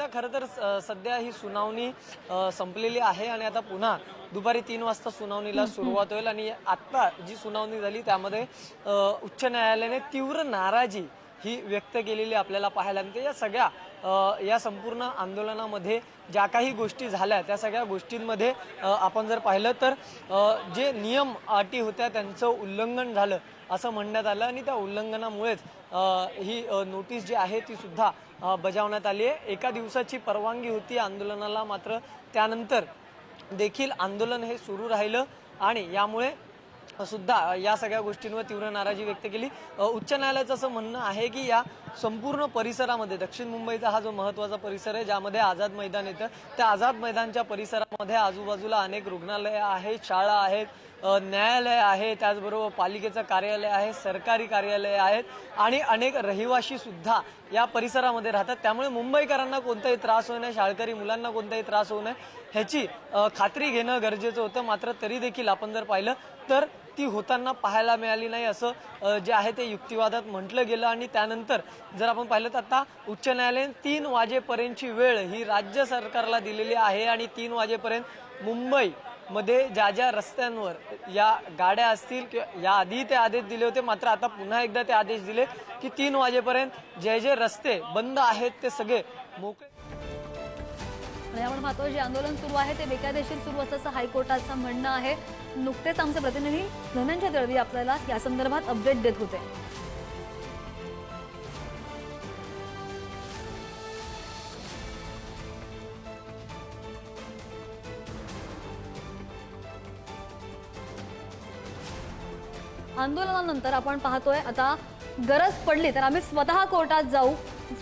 सध्या खरं तर सध्या ही सुनावणी संपलेली आहे आणि आता पुन्हा दुपारी तीन वाजता सुनावणीला सुरुवात होईल आणि आत्ता जी सुनावणी झाली त्यामध्ये उच्च न्यायालयाने तीव्र नाराजी ही व्यक्त केलेली आपल्याला पाहायला मिळते. या सगळ्या या संपूर्ण आंदोलनामध्ये ज्या काही गोष्टी झाल्या त्या सगळ्या गोष्टींमध्ये आपण जर पाहिलं तर जे नियम अटी होत्या त्यांचं उल्लंघन झालं असं म्हणण्यात आलं आणि त्या उल्लंघनामुळेच ही नोटीस जी आहे ती सुद्धा बजावण्यात आली आहे. एका दिवसाची परवानगी होती आंदोलनाला मात्र त्यानंतर देखील आंदोलन हे सुरू राहिलं आणि यामुळे सुद्धा या सगळ्या गोष्टींवर तीव्र नाराजी व्यक्त केली. उच्च न्यायालयाचं असं म्हणणं आहे की या संपूर्ण परिसरामध्ये दक्षिण मुंबईचा हा जो महत्त्वाचा परिसर आहे ज्यामध्ये आझाद मैदान येतं त्या आझाद मैदानच्या परिसरामध्ये आजूबाजूला अनेक रुग्णालयं आहेत शाळा आहेत न्यायालय आहे त्याचबरोबर पालिकेचं कार्यालय आहे सरकारी कार्यालय आहेत आणि अनेक रहिवाशी सुद्धा या परिसरामध्ये राहतात. त्यामुळे मुंबईकरांना कोणताही त्रास होऊ नये शाळकरी मुलांना कोणताही त्रास होऊ नये ह्याची खात्री घेणं गरजेचं होतं. मात्र तरी देखील आपण जर पाहिलं तर ती होताना पाहायला मिळाली नाही असं जे आहे ते युक्तिवादात म्हटलं गेलं. आणि त्यानंतर जर आपण पाहिलं तर आता उच्च न्यायालयाने तीन वाजेपर्यंतची वेळ ही राज्य सरकारला दिलेली आहे आणि तीन वाजेपर्यंत मुंबई मध्ये ज्या ज्या रस्त्यांवर या गाड्या असतील किंवा या आधी ते आदेश दिले होते मात्र आता पुन्हा एकदा ते आदेश दिले की तीन वाजेपर्यंत जे जे रस्ते बंद आहेत ते सगळे मोकळे. आपण पाहतो जे आंदोलन सुरू आहे ते बेकायदेशीर सुरू असल्याचं हायकोर्टाचं म्हणणं आहे. नुकतेच आमचे प्रतिनिधी धनंजय दळवी आपल्याला या संदर्भात अपडेट देत होते. आंदोलनानंतर आपण पाहतोय आता गरज पडली तर आम्ही स्वतः कोर्टात जाऊ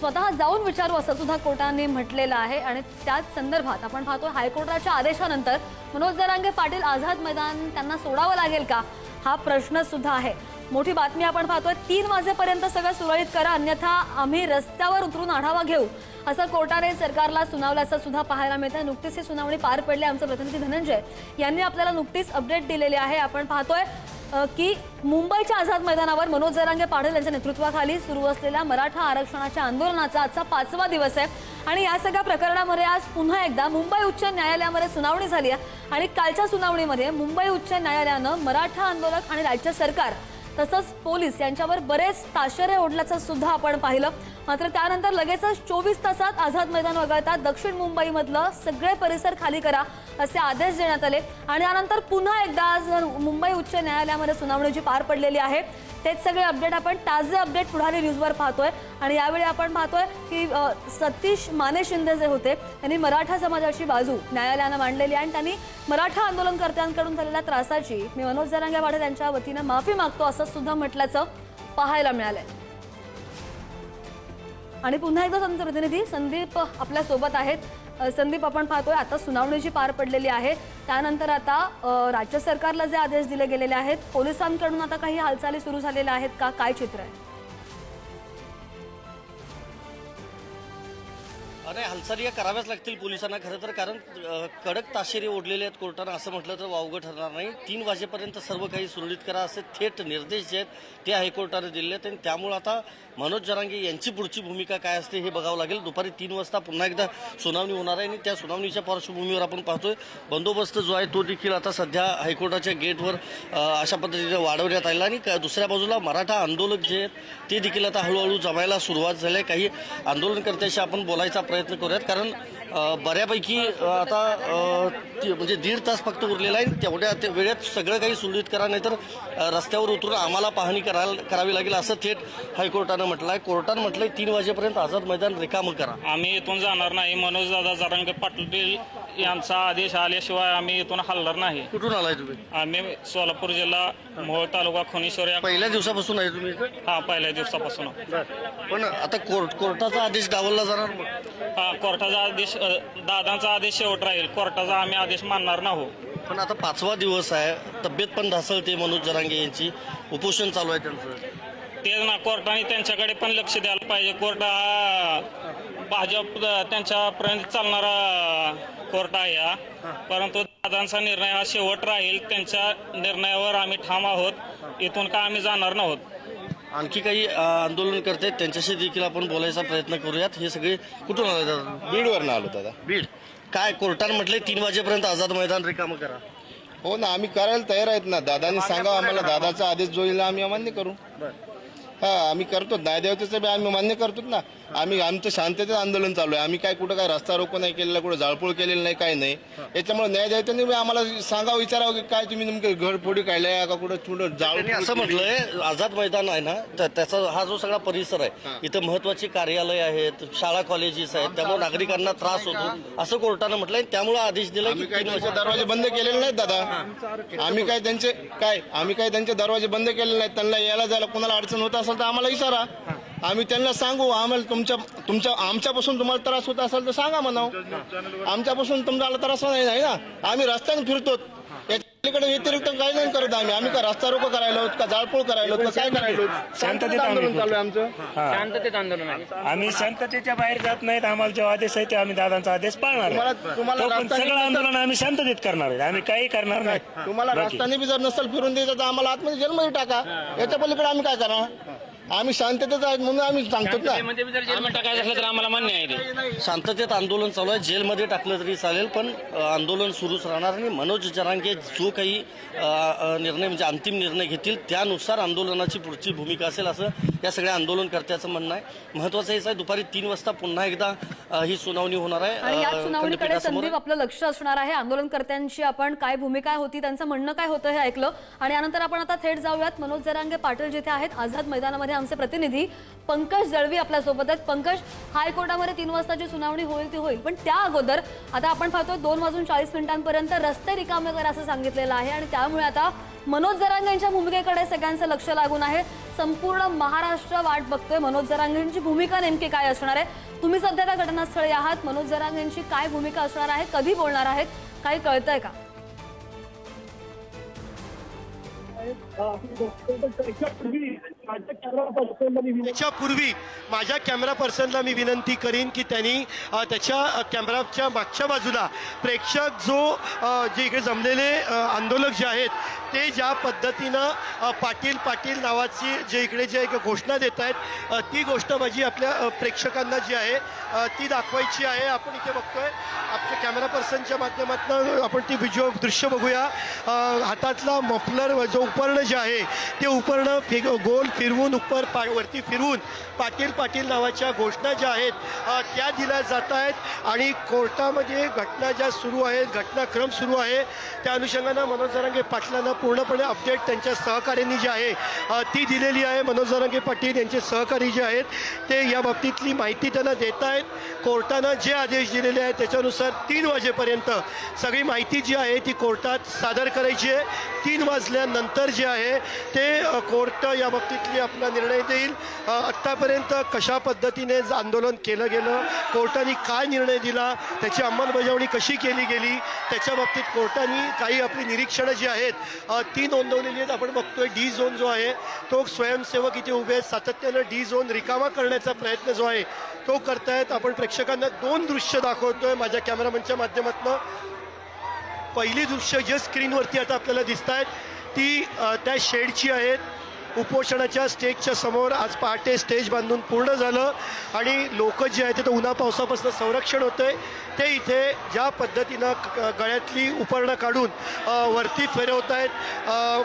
स्वतः जाऊन विचारू असं सुद्धा कोर्टाने म्हटलेलं आहे आणि त्याच संदर्भात आपण पाहतोय हायकोर्टाच्या आदेशानंतर मनोज जरांगे पाटील आझाद मैदान त्यांना सोडावं लागेल का? हा प्रश्न सुद्धा आहे. मोठी बातमी आपण पाहतोय तीन वाजेपर्यंत सगळं सुरळीत करा अन्यथा आम्ही रस्त्यावर उतरून आढावा घेऊ असं कोर्टाने सरकारला सुनावल्याचं सुद्धा पाहायला मिळतं नुकतीच ही सुनावणी पार पडली आमचे प्रतिनिधी धनंजय यांनी आपल्याला नुकतीच अपडेट दिलेली आहे. आपण पाहतोय की मुंबईच्या आझाद मैदानावर मनोज जरांगे पाटील यांच्या नेतृत्वाखाली सुरू असलेल्या मराठा आरक्षणाच्या आंदोलनाचा आजचा पाचवा दिवस आहे. आणि या सगळ्या प्रकरणामध्ये आज पुन्हा एकदा मुंबई उच्च न्यायालयामध्ये सुनावणी झाली आहे. आणि कालच्या सुनावणीमध्ये मुंबई उच्च न्यायालयानं मराठा आंदोलक आणि राज्य सरकार तसंच पोलीस यांच्यावर बरेच ताशेरे ओढल्याचं सुद्धा आपण पाहिलं. मात्र त्यानंतर लगेचच चोवीस तासात आझाद मैदान वगळता दक्षिण मुंबईमधलं सगळे परिसर खाली करा असे आदेश देण्यात आले. आणि त्यानंतर पुन्हा एकदा आज मुंबई उच्च न्यायालयामध्ये सुनावणी जी पार पडलेली आहे. तेच सगळे अपडेट आपण ताजे अपडेट पुढारी न्यूजवर पाहतोय. आणि यावेळी आपण पाहतोय की सतीश माने शिंदे जे होते त्यांनी मराठा समाजाची बाजू न्यायालयानं मांडलेली आहे आणि त्यांनी मराठा आंदोलनकर्त्यांकडून झालेल्या त्रासाची मी मनोज जरांगे वाढे यांच्या वतीनं माफी मागतो असं सुद्धा म्हटल्याचं पाहायला मिळालंय. आणि पुन्हा एकदा आमचे प्रतिनिधी संदीप आपल्यासोबत आहेत. संदीप आपण पाहतोय आता सुनावणी जी पार पडलेली आहे. त्यानंतर आता राज्य सरकारला जे आदेश दिले गेलेले आहेत पोलिसांकडून आता काही हालचाली सुरू झालेल्या आहेत का? काय चित्र आहे? नाही हालचाली कराव्याच लागतील पोलिसांना खरं तर कारण कडक ताशेरे ओढलेले आहेत कोर्टानं असं म्हटलं तर वावगं ठरणार नाही. तीन वाजेपर्यंत सर्व काही सुरळीत करा असे थेट निर्देश जे आहेत ते हायकोर्टाने दिले आहेत. आणि त्यामुळं आता मनोज जरांगे यांची पुढची भूमिका काय असते हे बघावं लागेल. दुपारी तीन वाजता पुन्हा एकदा सुनावणी होणार आहे आणि त्या सुनावणीच्या पार्श्वभूमीवर आपण पाहतोय बंदोबस्त जो आहे तो देखील आता सध्या हायकोर्टाच्या गेटवर अशा पद्धतीने वाढवण्यात आला आणि दुसऱ्या बाजूला मराठा आंदोलक जे आहेत ते देखील आता हळूहळू जमायला सुरुवात झाली आहे. काही आंदोलनकर्त्याशी आपण बोलायचा प्रयत्न प्रयत्न करूयात. कारण बऱ्यापैकी आता ती- म्हणजे दीड तास फक्त उरलेला आहे. तेवढ्या ते वेळेत सगळं काही सुरळीत करा नाहीतर रस्त्यावर उतरून आम्हाला पाहणी करायला करावी लागेल असं थेट हायकोर्टानं म्हटलं आहे कोर्टानं म्हटलंय तीन वाजेपर्यंत आझाद मैदान रिकामं करा. आम्ही इथून जाणार नाही. मनोज दादा जरांगे पाटील यांचा आदेश आल्याशिवाय आम्ही इथून हलणार नाही. कुठून आलाय तुम्ही? आम्ही सोलापूर जिल्हा मोहोळ तालुका खुनीश्वर या पहिल्या दिवसापासून आहे तुम्ही? इथं? हा पहिल्या दिवसापासून. पण आता कोर्ट कोर्टाचा आदेश डावलला जाणार मग. हा कोर्टाचा आदेश अ, दादांचा आदेश शेवट राहील. कोर्टाचा आम्ही आदेश मानणार नाही पण आता पाचवा दिवस आहे. तब्येत पण ढासळते मनोज जरांगे यांची. उपोषण चालू आहे त्यांचं. तेच ना कोर्टाने त्यांच्याकडे पण लक्ष द्यायला पाहिजे. कोर्ट हा भाजप त्यांच्यापर्यंत चालणारा कोर्ट आहे हा. परंतु दादांचा निर्णय हा शेवट राहील. त्यांच्या निर्णयावर आम्ही ठाम आहोत. इथून का आम्ही जाणार नाहोत आणखी काही अ, आंदोलनकर्ते आहेत त्यांच्याशी देखील आपण बोलायचा प्रयत्न करूयात. हे सगळे कुठून आले दादा? बीडवरनं आलो दादा. बीड. काय कोर्टानं म्हटले तीन वाजेपर्यंत आझाद मैदान रिकामं करा. हो ना आम्ही करायला तयार आहेत ना. दादानी सांगा आम्हाला दादाचा आदेश जो येईल आम्ही मान्य करू. हा आम्ही करतो. न्यायदेवतेचं बी आम्ही मान्य करतो ना. आम्ही आमचं शांततेत आंदोलन चालू आहे. आम्ही काय कुठं काय रस्ता रोको नाही केलेला कुठं जाळपोळ केलेलं नाही काय नाही. याच्यामुळे न्यायदेवतेने बी आम्हाला सांगावं विचारावं की काय तुम्ही नेमके घरफोडी काढल्या का कुठं त्यांनी जाळ असं म्हटलंय आझाद मैदान आहे ना तर त्याचा हा जो सगळा परिसर आहे इथं महत्वाची कार्यालय आहेत शाळा कॉलेजेस आहेत त्यामुळे नागरिकांना त्रास होतो. असं कोर्टानं म्हटलंय त्यामुळे आदेश दिलाय की तीन वाजे दरवाजे बंद केलेले नाहीत दादा. आम्ही काय त्यांचे काय आम्ही काय त्यांचे दरवाजे बंद केलेले नाहीत त्यांना यायला जायला कोणाला अडचण होत असेल तर आम्हाला विचारा. आम्ही त्यांना सांगू आम्हाला तुमच्या तुमच्या आमच्यापासून तुम्हाला त्रास होत असेल तर सांगा म्हणाव. आमच्यापासून तुम्हाला त्रास नाही नाही ना. आम्ही रस्त्याने फिरतो. याच्याकडे व्यतिरिक्त काही नाही करत आम्ही. आम्ही का रस्ता रोको करायला आहोत का जाळपोळ करायला आहोत का काय करायला? शांततेत आंदोलन चालू आहे आमचं. शांततेत आंदोलन आहे. आम्ही शांततेच्या बाहेर जात नाहीत. आम्हाला जो आदेश आहे ते आम्ही दादांचा आदेश पाळणार तुम्हाला- आहे. तुम्हाला तो पण रस्ता सगळं नाही आंदोलन आम्ही शांततेत करणार आहे. आम्ही काही करणार नाही. तुम्हाला बाकी. रस्त्याने बी जर नसेल फिरून द्यायचं तर आम्हाला आतमध्ये जेलमध्ये टाका. याच्या पलीकडे आम्ही काय करणार? आम्ही शांततेत आहेत म्हणून आम्ही सांगतो ना. मध्ये जर जेलमध्ये टाकायचं असलं तर आम्हाला मान्य आहे ते. शांततेत आंदोलन चालू आहे. जेलमध्ये टाकलं तरी चालेल पण अ, आंदोलन सुरूच राहणार आणि मनोज जरांगे जो काही अ, अ, निर्णय म्हणजे अंतिम निर्णय घेतील त्यानुसार आंदोलनाची पुढची भूमिका असेल असं या सगळ्या आंदोलनकर्त्याचं म्हणणं आहे. महत्वाचं हेच आहे दुपारी तीन वाजता पुन्हा एकदा अ, ही सुनावणी होणार आहे. आणि या अ, सुनावणीकडे खंडपीठासमोर. संदीप आपलं लक्ष असणार आहे. आंदोलनकर्त्यांची आपण काय भूमिका होती त्यांचं म्हणणं काय होतं हे ऐकलं. आणि यानंतर आपण आता थेट जाऊयात. मनोज जरांगे पाटील जिथे आहेत आझाद मैदानामध्ये आमचे प्रतिनिधी पंकज दळवी आपल्यासोबत आहेत. पंकज हायकोर्टामध्ये तीन वाजताची सुनावणी होईल ती होईल. पण त्या अगोदर आता आपण पाहतो दोन वाजून चाळीस मिनिटांपर्यंत रस्ते रिकामे करा असं सांगितलेलं आहे आणि त्यामुळे आता मनोज जरांगे यांच्या भूमिकेकडे सगळ्यांचं लक्ष लागून आहे. संपूर्ण महाराष्ट्र वाट बघतोय. मनोज जरांगेंची भूमिका नेमकी काय असणार आहे? तुम्ही सध्या त्या घटनास्थळी आहात. मनोज जरांगेंची काय भूमिका असणार आहे? कधी बोलणार आहेत? काही कळतंय का? त्याच्यापूर्वी माझ्या कॅमेरा पर्सनला मी विनंती करीन की त्यांनी त्याच्या कॅमेराच्या मागच्या बाजूला प्रेक्षक जो जे इकडे जमलेले आंदोलक जे आहेत ते ज्या पद्धतीनं पाटील पाटील नावाची जे इकडे जे एक घोषणा देत आहेत ती गोष्ट माझी आपल्या प्रेक्षकांना जी आहे ती दाखवायची आहे. आपण इथे बघतोय आपल्या कॅमेरा पर्सनच्या माध्यमातून आपण ती व्हिज्युअल दृश्य बघूया. हातातला मफलर जो उपरणं जे आहे ते उपकरणं फि गोल फिरवून उपर पा वरती फिरवून पाटील पाटील नावाच्या घोषणा ज्या आहेत त्या दिल्या जात आहेत. आणि कोर्टामध्ये घटना ज्या सुरू आहेत घटनाक्रम सुरू आहे त्या अनुषंगानं मनोज जरांगे पाटलांना पूर्णपणे अपडेट त्यांच्या सहकार्यांनी जी आहे ती दिलेली आहे. मनोज जरांगे पाटील यांचे सहकारी जे आहेत ते या बाबतीतली माहिती त्यांना देत आहेत कोर्टानं जे आदेश दिलेले आहेत त्याच्यानुसार तीन वाजेपर्यंत सगळी माहिती जी आहे ती कोर्टात सादर करायची आहे. तीन वाजल्यानंतर जे आहे ते कोर्ट या बाबतीतली आपला निर्णय देईल. आत्तापर्यंत कशा पद्धतीने आंदोलन केलं गेलं कोर्टाने काय निर्णय दिला त्याची अंमलबजावणी कशी केली गेली त्याच्या बाबतीत कोर्टाने काही आपली निरीक्षणं जी आहेत ती नोंदवलेली आहेत. आपण बघतोय डी झोन जो आहे तो स्वयंसेवक इथे उभे आहेत. सातत्यानं डी झोन रिकामा करण्याचा प्रयत्न जो आहे तो करतायत. आपण प्रेक्षकांना दोन दृश्य दाखवतोय माझ्या कॅमेरामनच्या माध्यमातून. पहिली दृश्य जे स्क्रीनवरती आता आपल्याला दिसत आहेत ती त्या शेडची आहेत. उपोषणाच्या स्टेजच्या समोर आज पहाटे स्टेज बांधून पूर्ण झालं आणि लोक जे आहेत ते उन्हा पावसापासून संरक्षण होतंय. ते इथे ज्या पद्धतीनं क- गळ्यातली उपरणं काढून वरती फिरवत आहेत.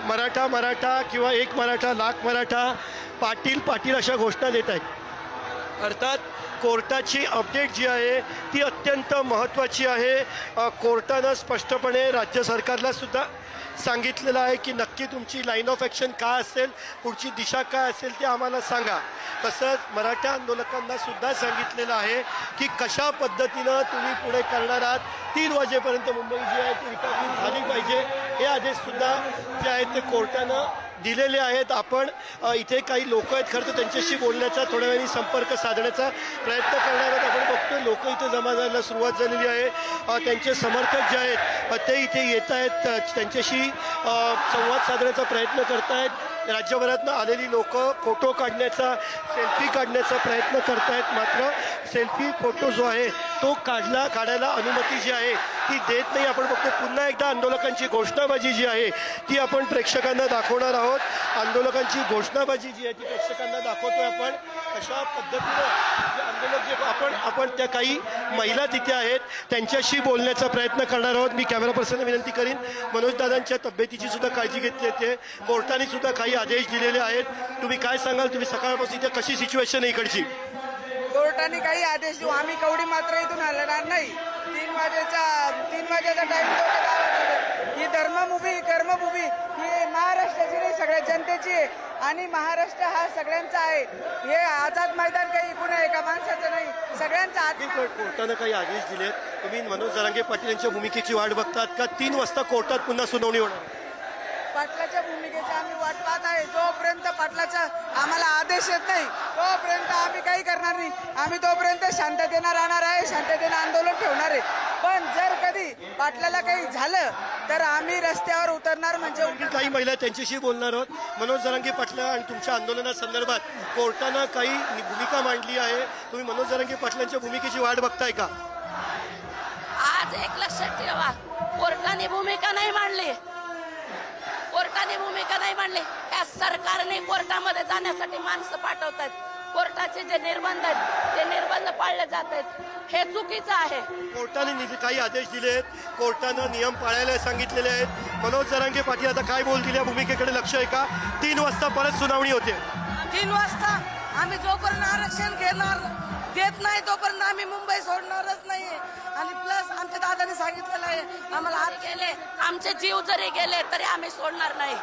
मराठा मराठा किंवा एक मराठा लाख मराठा पाटील पाटील अशा घोषणा देत आहेत. अर्थात कोर्टाची अपडेट जी आहे ती अत्यंत महत्त्वाची आहे. कोर्टानं स्पष्टपणे राज्य सरकारला सुद्धा सांगितलेलं आहे की नक्की तुमची लाईन ऑफ ॲक्शन काय असेल पुढची दिशा काय असेल ते आम्हाला सांगा. तसंच मराठा आंदोलकांना सुद्धा सांगितलेलं आहे की कशा पद्धतीनं तुम्ही पुढे करणार आहात. तीन वाजेपर्यंत मुंबई जी आहे ती रिकामी झाली पाहिजे. हे आदेशसुद्धा जे आहेत ते कोर्टानं दिलेले आहेत. आपण इथे काही लोक आहेत खरं तर त्यांच्याशी बोलण्याचा थोड्या वेळाने संपर्क साधण्याचा प्रयत्न करणार आहोत. आपण बघतोय लोक इथे जमा जायला सुरुवात झालेली आहे. त्यांचे समर्थक जे आहेत ते इथे येत आहेत. त्यांच्याशी संवाद साधण्याचा प्रयत्न करतायत. राज्यभरातनं आलेली लोक फोटो काढण्याचा सेल्फी काढण्याचा प्रयत्न करतायत. मात्र सेल्फी फोटो जो आहे तो काढला काढायला अनुमती जी आहे ती देत नाही. आपण बघतो पुन्हा एकदा आंदोलकांची घोषणाबाजी जी आहे ती आपण प्रेक्षकांना दाखवणार आहोत. आंदोलकांची घोषणाबाजी जी आहे ती प्रेक्षकांना दाखवतोय आपण. अशा पद्धतीनं आंदोलक जे आपण आपण त्या काही महिला तिथे आहेत त्यांच्याशी बोलण्याचा प्रयत्न करणार आहोत. मी कॅमेरा पर्सनला विनंती करीन. मनोजदादांच्या तब्येतीची सुद्धा काळजी घेतली येते कोर्टाने सुद्धा काही आदेश दिलेले आहेत. तुम्ही काय सांगाल? तुम्ही सकाळपासून इथे कशी सिच्युएशन आहे इकडची? कोर्टाने काही आदेश देऊ. आम्ही कवडी मात्र इथून हलणार नाही. तीन वाजेचा तीन वाजेचा टाइम ही धर्मभूमी कर्मभूमी ही महाराष्ट्राची नाही सगळ्या जनतेची आहे. आणि महाराष्ट्र हा सगळ्यांचा आहे. हे आझाद मैदान काही इकडून आहे एका माणसाचं नाही. सगळ्यांचा आत्मा कोर्ट- कोर्टानं काही आदेश दिलेत. तुम्ही मनोज जरांगे पाटील यांच्या भूमिकेची वाट बघतात का? तीन वाजता कोर्टात पुन्हा सुनावणी होणार. पाटलाच्या भूमिकेची आम्ही वाट पाहत आहे. जोपर्यंत पाटलाचा आम्हाला आदेश येत नाही तोपर्यंत आम्ही काही करणार नाही. आम्ही तोपर्यंत शांततेनं राहणार आहे शांततेनं आंदोलन ठेवणार आहे. पण जर कधी पाटलाला काही झालं तर आम्ही रस्त्यावर उतरणार म्हणजे आणखी काही महिला त्यांच्याशी बोलणार आहोत. मनोज जरांगे पाटील आणि तुमच्या आंदोलनासंदर्भात कोर्टानं काही भूमिका मांडली आहे. तुम्ही मनोज जरांगे पाटलांच्या भूमिकेची वाट बघताय का? आज एक लक्षात ठेवा कोर्टाने भूमिका नाही मांडली. कोर्टाने भूमिका नाही मांडली. या सरकारने कोर्टामध्ये जाण्यासाठी माणसं पाठवतात कोर्टाचे जे निर्बंध आहेत ते निर्बंध पाळले जात आहेत. हे चुकीचं आहे. कोर्टाने नि- काही आदेश दिले आहेत कोर्टानं नियम पाळायला सांगितलेले आहेत. मनोज जरांगे पाटील आता काय बोलतील या भूमिकेकडे लक्ष आहे का? तीन वाजता परत सुनावणी होते. तीन वाजता आम्ही जोपर्यंत आरक्षण घेणार देत नाही तोपर्यंत आम्ही मुंबई सोडणारच नाही आणि प्लस आमच्या दादाने सांगितलेलं आहे आम्हाला जरी गेले आमचे जीव जरी गेले तरी आम्ही सोडणार नाही.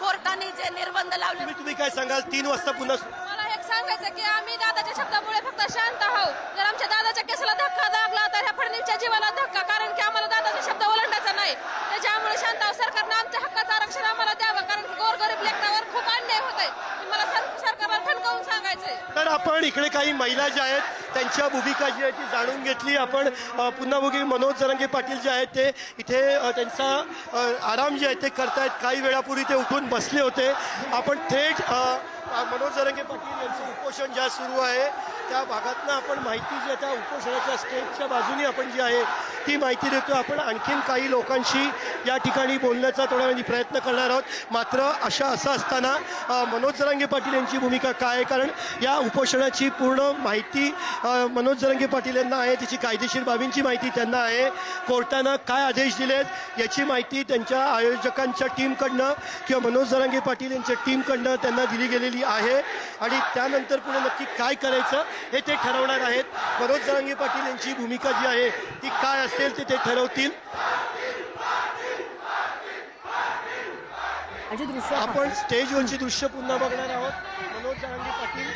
कोर्टाने जे निर्बंध लावले तुम्ही तुम्ही काय सांगाल? तीन वाजता पुन्हा मला एक सांगायचं की आम्ही दादाच्या शब्दामुळे फक्त शांत आहोत. जर आमच्या दादाच्या केसाला धक्का लागला तर ह्या फडणवीसच्या जीवाला धक्का कारण की आम्हाला दादाचा शब्द ओलांडायचा नाही त्याच्यामुळे शांत आहोत सरकारनं आमच्या हक्काचं आरक्षण आम्हाला द्यावं कारण की गोरगरीब लेकरावर खूप अन्याय होत आहे मला सर- सरकारला ठणकावून सांगायचंय तर आपण इकडे काही महिला ज्या आहेत त्यांच्या भूमिका जी आहे ती जाणून घेतली आपण. पुन्हा बघू मनोज जरांगे पाटील जे आहेत ते. इथे त्यांचा आराम जे आहे ते करतायत. काही वेळापूर्वी ते उठून बसले होते. आपण थेट मनोज जरंगे पाटील यांचं उपोषण ज्या सुरू आहे त्या भागातनं आपण माहिती जी आहे त्या उपोषणाच्या स्टेजच्या बाजूने आपण जी आहे ती माहिती देतो. आपण आणखीन काही लोकांशी या ठिकाणी बोलण्याचा थोड्या वेळाने प्रयत्न करणार आहोत. मात्र अशा असं असताना मनोज जरांगे पाटील यांची भूमिका काय आहे? कारण या उपोषणाची पूर्ण माहिती मनोज जरांगे पाटील यांना आहे. त्याची कायदेशीर बाबींची माहिती त्यांना आहे. कोर्टानं काय आदेश दिलेत याची माहिती त्यांच्या आयोजकांच्या टीमकडनं किंवा मनोज जरांगे पाटील यांच्या टीमकडनं त्यांना दिली गेलेली आहे. आणि त्यानंतर पुढे नक्की काय करायचं हे ते ठरवणार आहेत. मनोज जरांगे पाटील यांची भूमिका जी आहे ती काय असेल ते ते ठरवतील. आपण स्टेजवरची दृश्य पुन्हा बघणार आहोत. मनोज जरांगे पाटील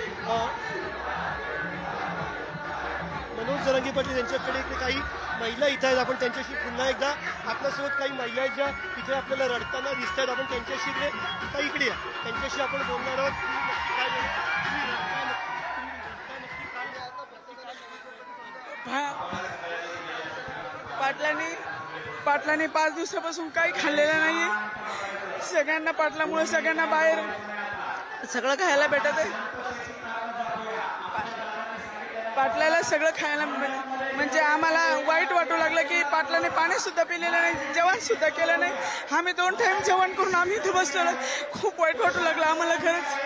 मनोज जरंगी पाटील यांच्याकडे इकडे काही महिला इथं आहेत. आपण त्यांच्याशी पुन्हा एकदा आपल्यासोबत काही महिला ज्या इथे आपल्याला रडताना दिसत आहेत आपण त्यांच्याशी इकडे काही इकडे या. त्यांच्याशी आपण बोलणार आहोत. पाटलांनी पाटलांनी पाच दिवसापासून काही खाल्लेलं नाही सगळ्यांना पाटलामुळे सगळ्यांना बाहेर सगळं खायला भेटत आहे पाटलाला सगळं खायला मिळालं. म्हणजे आम्हाला वाईट वाटू लागलं की पाटलाने पाणी सुद्धा पिलेलं नाही जेवण सुद्धा केलं नाही. आम्ही दोन टाइम जेवण करून आम्ही इथे बसलेलो. खूप वाईट वाटू लागलं आम्हाला खरंच.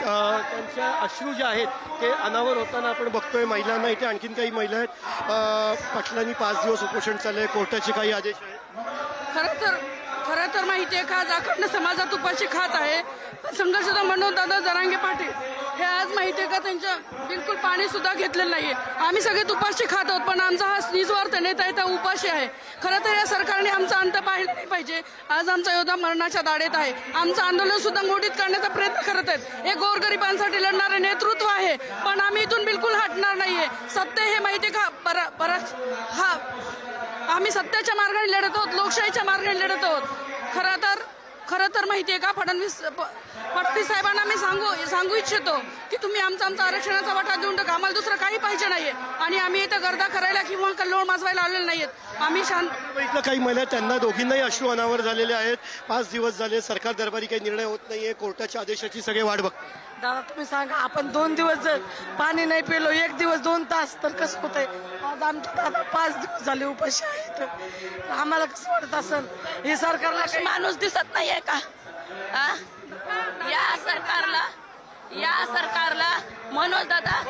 त्यांच्या अश्रू जे आहेत ते अनावर होताना आपण बघतोय. महिलांना इथे आणखीन काही महिला आहेत. पाटलांनी पाच दिवस उपोषण चाललंय. कोर्टाचे काही आदेश आहेत? खरं तर खरं तर माहिती आहे का? आज अखंड समाजात उपाशी खात आहे. पण संघर्षदा मनोज दादा जरांगे पाटील हे आज माहिती आहे का त्यांच्या बिलकुल पाणी सुद्धा घेतलेलं नाहीये. आम्ही सगळे उपाशी खात आहोत पण आमचा हा निस्वार्थ नेता आहे त्या उपाशी आहे. खरं तर या सरकारने आमचा अंत पाहिला नाही पाहिजे. आज आमचा योद्धा मरणाच्या दाढेत आहे. आमचं आंदोलन सुद्धा मोडीत करण्याचा प्रयत्न करत आहेत. हे गोरगरिबांसाठी लढणारे नेतृत्व आहे पण आम्ही इथून बिलकुल हटणार नाहीये. सत्य हे माहिती आहे का पर परत हा आम्ही सत्याच्या मार्गाने लढत आहोत लोकशाहीच्या मार्गाने लढत आहोत. खरं तर खरं तर माहिती आहे का? फडणवीस फडणवीस साहेबांना मी सांगू सांगू इच्छितो की तुम्ही आमचा आमचा आरक्षणाचा वाटा देऊन टाका. आम्हाला दुसरं काही पाहिजे नाहीये. आणि आम्ही इथं गर्दा करायला किंवा कल्लोळ माजवायला आलेले नाहीत आम्ही शांत इथलं काही महिला त्यांना दोघींनाही अश्रू अनावर झालेले आहेत. पाच दिवस झाले सरकार दरबारी काही निर्णय होत नाहीये. कोर्टाच्या आदेशाची सगळे वाट बघतात दादा तुम्ही सांगा आपण दोन दिवस जर पाणी नाही पिलो एक दिवस दोन तास तर कसं होत आहे आज आमचे दादा पाच दिवस झाले उपाशी आहेत. आम्हाला कसं वाटत असेल? हे सरकारला अशी माणूस दिसत नाहीये का? हा? या सरकारला या सरकारला मनोज दादा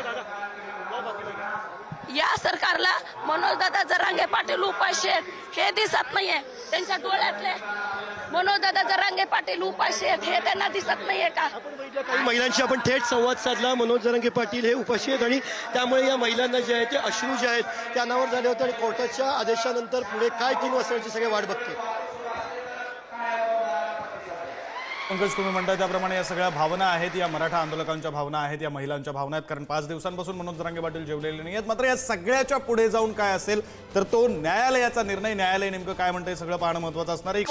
या सरकारला मनोजदादा जरांगे पाटील उपाशी आहेत. हे दिसत नाहीये. त्यांच्या डोळ्यातले मनोजदादा जरांगे पाटील उपाशी आहेत. हे त्यांना दिसत नाहीये का? काही महिलांशी आपण थेट संवाद साधला. मनोज जरांगे पाटील हे उपाशी आहेत आणि त्यामुळे या महिलांना जे आहे ते अश्रू जे आहेत ते अनावर झाले होते आणि कोर्टाच्या आदेशानंतर पुढे काय तीन वाजताची सगळे वाट बघते पंकज तुम्ही म्हणताय त्याप्रमाणे या सगळ्या भावना आहेत या मराठा आंदोलकांच्या भावना आहेत या महिलांच्या भावना आहेत. कारण पाच दिवसांपासून मनोज जरांगे पाटील जेवलेले नाही आहेत. मात्र या सगळ्याच्या पुढे जाऊन काय असेल तर तो न्यायालयाचा निर्णय. न्यायालय नेमकं काय म्हणतंय सगळं पाहणं महत्वाचं असणार आहे.